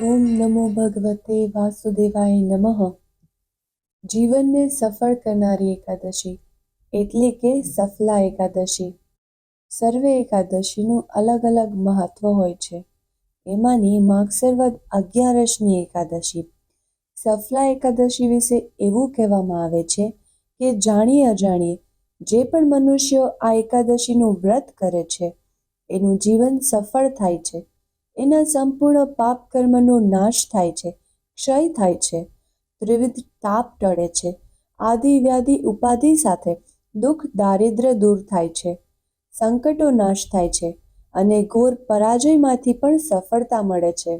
ઓમ નમો ભગવતે વાસુદેવાય નમઃ. જીવનને સફળ કરનારી એકાદશી એટલે કે સફલા એકાદશી. સર્વે એકાદશીનું અલગ અલગ મહત્વ હોય છે. એમાંની માગસરવદ અગિયારસની એકાદશી. સફલા એકાદશી વિશે એવું કહેવામાં આવે છે કે જાણીએ અજાણીએ જે પણ મનુષ્યો આ એકાદશીનું વ્રત કરે છે, એનું જીવન સફળ થાય છે. એના સંપૂર્ણ પાપ કર્મનો નાશ થાય છે, ક્ષય થાય છે, ત્રિવિધ તાપ ટળે છે આદિ વ્યાધિ ઉપાધિ સાથે દુઃખ દારિદ્ર્ય દૂર થાય છે, સંકટો નાશ થાય છે અને ઘોર પરાજયમાંથી પણ સફળતા મળે છે.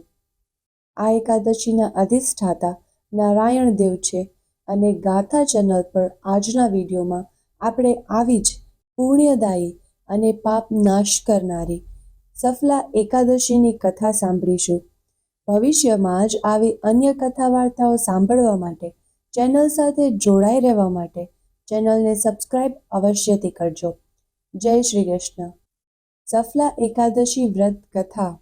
આ એકાદશીના અધિષ્ઠાતા નારાયણ દેવ છે અને ગાથા ચેનલ પર આજના વિડીયોમાં આપણે આવી જ પુણ્યદાયી અને પાપ નાશ કરનારી સફલા એકાદશીની કથા સાંભળીશું. ભવિષ્યમાં જ આવી અન્ય કથા વાર્તાઓ સાંભળવા માટે ચેનલ સાથે જોડાઈ રહેવા માટે ચેનલને સબસ્ક્રાઇબ અવશ્યથી કરજો. જય શ્રી કૃષ્ણ. સફલા એકાદશી વ્રત કથા.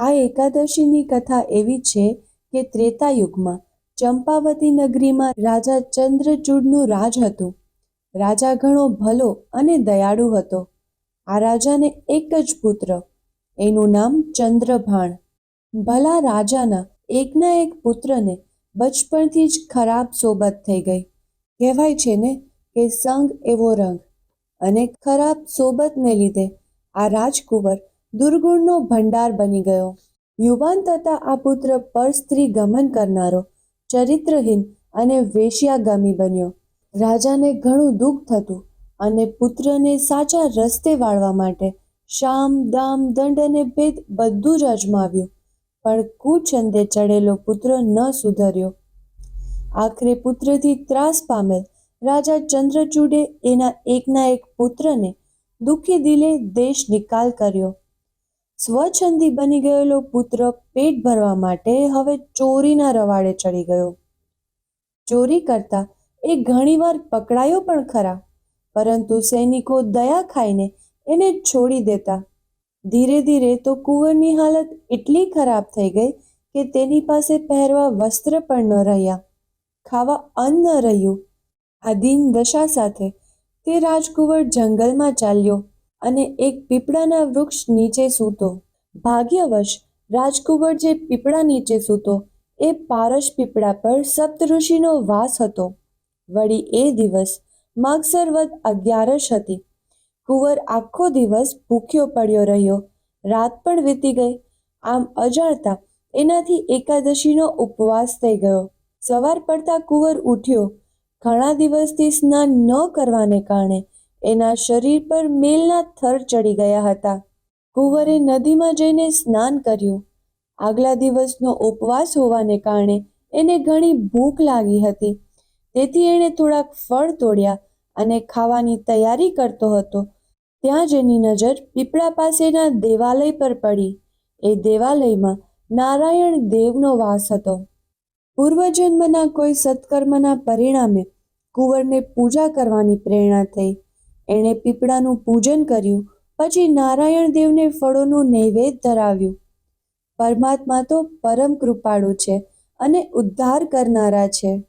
આ એકાદશીની કથા એવી છે કે ત્રેતા યુગમાં ચંપાવતી નગરીમાં રાજા ચંદ્રચૂડનું રાજ હતું. રાજા ઘણો ભલો અને દયાળુ હતો. આ રાજાને એક જ પુત્ર એનું નામ ચંદ્રભાણ. ભલા રાજાના એકના એક પુત્રને બચપણથી જ ખરાબ સોબત થઈ ગઈ. કહેવાય છે ને કે સંગ એવો રંગ. અને ખરાબ સોબતને લીધે આ રાજકુંવર દુર્ગુણનો ભંડાર બની ગયો. યુવાન તથા આ પુત્ર પર સ્ત્રી ગમન કરનારો ચરિત્રહીન અને વેશ્યાગામી બન્યો. રાજાને ઘણું દુઃખ થતું અને પુત્રને સાચા રસ્તે વાળવા માટે શામ, દામ, દંડ અને ભેદ બધું જ અજમાવ્યું. પણ કુછંદે ચડેલો પુત્ર ન સુધર્યો. આખરે પુત્રથી ત્રાસ પામેલ રાજા ચંદ્રચૂડે એના એકના એક પુત્રને દુઃખી દિલે દેશ નિકાલ કર્યો. સ્વછંદી બની ગયેલો પુત્ર પેટ ભરવા માટે હવે ચોરીના રવાડે ચડી ગયો. ચોરી કરતા એ ઘણીવાર પકડાયો પણ ખરા, પરંતુ સૈનિકો દયા ખાઈને એને છોડી દેતા. ધીરે ધીરે તો કુંવરની હાલત એટલી ખરાબ થઈ ગઈ કે તેની પાસે પહેરવા વસ્ત્ર પણ ન રહ્યા. ખાવા અન્ન ન રહ્યું. આ દિન દશા સાથે તે રાજકુંવર જંગલમાં ચાલ્યો અને એક પીપળાના વૃક્ષ નીચે સૂતો. ભાગ્યવશ, રાજકુંવર જે પીપળા નીચે સૂતો, એ પારસ પીપળા પર સપ્તઋષિનો વાસ હતો. વળી એ દિવસ માગસર વદ અગિયારશ હતી. કુંવર આખો દિવસ ભૂખ્યો પડ્યો રહ્યો. રાત પણ વીતી ગઈ. આમ અજાણતા એનાથી એકાદશીનો ઉપવાસ થઈ ગયો. સવાર પડતા કુંવર ઉઠ્યો. ઘણા દિવસથી સ્નાન ન કરવાને કારણે એના શરીર પર મેલના થર ચડી ગયા હતા. કુંવરે નદીમાં જઈને સ્નાન કર્યું. આગલા દિવસનો ઉપવાસ હોવાને કારણે એને ઘણી ભૂખ લાગી હતી. તેથી એણે થોડાક ફળ તોડ્યા અને ખાવાની તૈયારી કરતો હતો. ત્યાં જ એની નજર પીપળા પાસેના દેવાલય પર પડી. એ દેવાલયમાં નારાયણ દેવનો વાસ હતો. પૂર્વજન્મના કોઈ સત્કર્મના પરિણામે કુંવરને પૂજા કરવાની પ્રેરણા થઈ. એણે પીપળાનું પૂજન કર્યું, પછી નારાયણ દેવને ફળોનું નૈવેદ્ય ધરાવ્યું. પરમાત્મા તો પરમ કૃપાળુ છે અને ઉદ્ધાર કરનારા છે.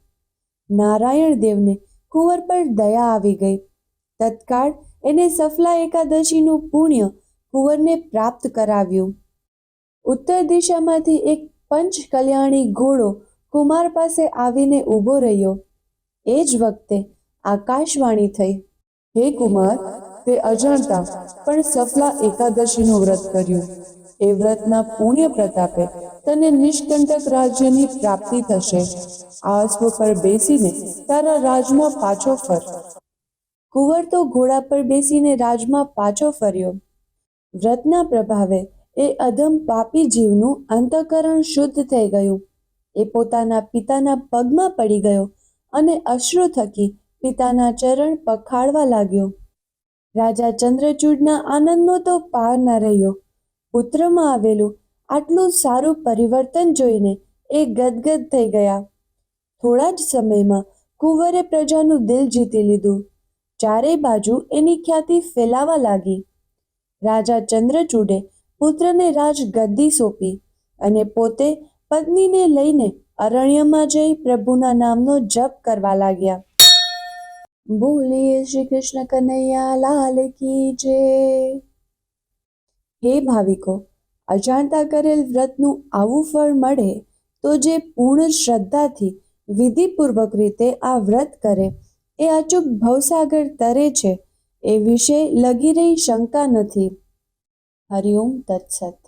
નારાયણ દેવને કુંવર પર દયા આવી ગઈ. તત્કાળ એને સફલા એકાદશીનું પુણ્ય કુંવરને પ્રાપ્ત કરાવ્યું. ઉત્તર દિશામાંથી એક પંચ કલ્યાણી ઘોડો કુમાર પાસે આવીને ઊભો રહ્યો. એ જ વખતે આકાશવાણી થઈ. હે કુમાર, તે અજાણતા, પણ સફલા એકાદશીનું વ્રત કર્યું. એ વ્રતના પુણ્ય પ્રતાપે તને નિષ્કંટક રાજ્યની પ્રાપ્તિ થશે. આ પર બેસીને તારા રાજમાં પાછો ફર. કુંવર તો ઘોડા પર બેસીને રાજમાં પાછો ફર્યો. વ્રતના પ્રભાવે એ અધમ પાપી જીવનું અંતઃકરણ શુદ્ધ થઈ ગયું. એ પોતાના પિતાના પગમાં પડી ગયો અને અશ્રુ થકી પિતાના ચરણ પખાડવા લાગ્યો. રાજા ચંદ્રચૂડના આનંદનો તો પાર ન રહ્યો. પુત્રમાં આવેલું આટલું સારું પરિવર્તન જોઈને એ ગદગદ થઈ ગયા. થોડા જ સમયમાં કુંવરે પ્રજાનું દિલ જીતી લીધું. ચારેય બાજુ એની ખ્યાતિ ફેલાવા લાગી. રાજા ચંદ્રચૂડે પુત્રને રાજ ગદ્દી સોંપી અને પોતે પત્નીને લઈને અરણ્યમાં જઈ પ્રભુના નામનો જપ કરવા લાગ્યા. બોલીએ શ્રી કૃષ્ણ કનૈયા લાલ કી જય. હે ભાવિકો અજાણતા કરેલ વ્રતનું આવું ફળ મળે તો જે પૂર્ણ શ્રદ્ધાથી વિધિપૂર્વક રીતે આ વ્રત કરે, એ અચૂક ભવસાગર તરે છે, એ વિશે લગી રહી શંકા નથી. હરિઓમ તત્સત.